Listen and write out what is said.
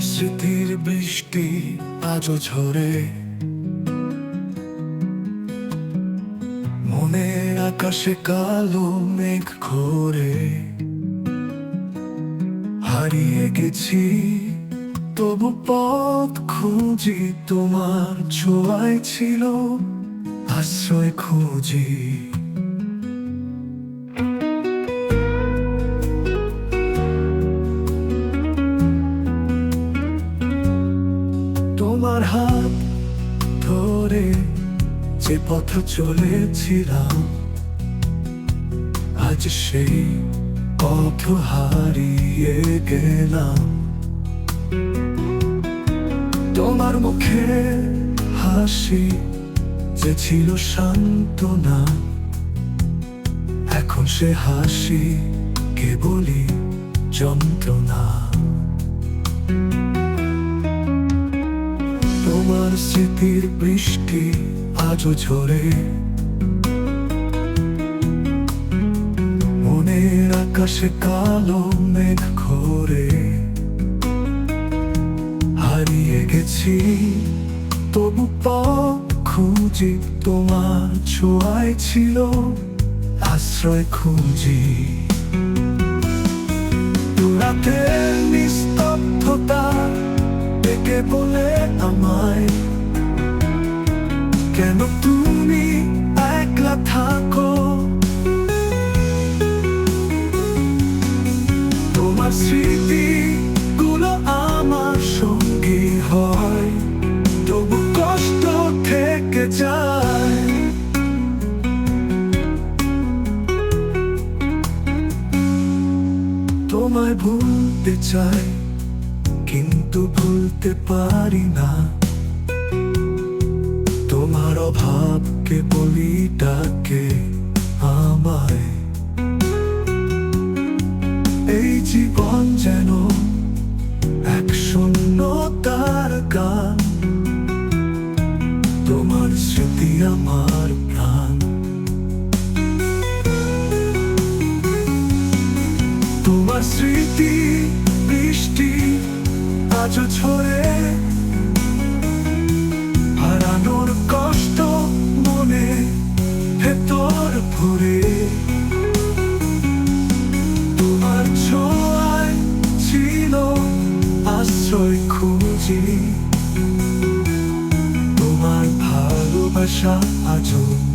স্মৃতির বৃষ্টি আজও ঝরে। মনে আকাশে কালো মেঘ ঘোরে। হারিয়ে গেছি, তবু পথ খুঁজি তোমার ছোঁয়ায় ছিল, আশ্রয় খুঁজি। যে পথ চলেছিলাম, আজ সেই পথ হারিয়ে গেলাম। তোমার মুখে হাসি যে ছিল সান্ত্বনা, এখন সে হাসি কেবলই যন্ত্রণা। তোমার স্মৃতির বৃষ্টি আজও ঝরে। মনের আকাশে কালো মেঘ ঘোরে। হারিয়ে গেছি, তবু পথ খুঁজি, তোমার ছোঁয়ায় ছিল আশ্রয় খুঁজি। রাতের নিস্তব্ধতা ডেকে বলে আমায় কেন তুমি একলা থাকো? তোমার স্মৃতি গুলো আমার সঙ্গী হয়, তবু কষ্ট থেকে যায়। তোমায় ভুলতে চাই, কিন্তু ভুলতে পারি না। তোমার অভাবকে বলি ডাকে আমায়। এই জীবন যেন এক শূন্যতার গান। তোমার স্মৃতি আমার প্রাণ। তোমার স্মৃতি, বৃষ্টি আজও ছড়ে 沙洲。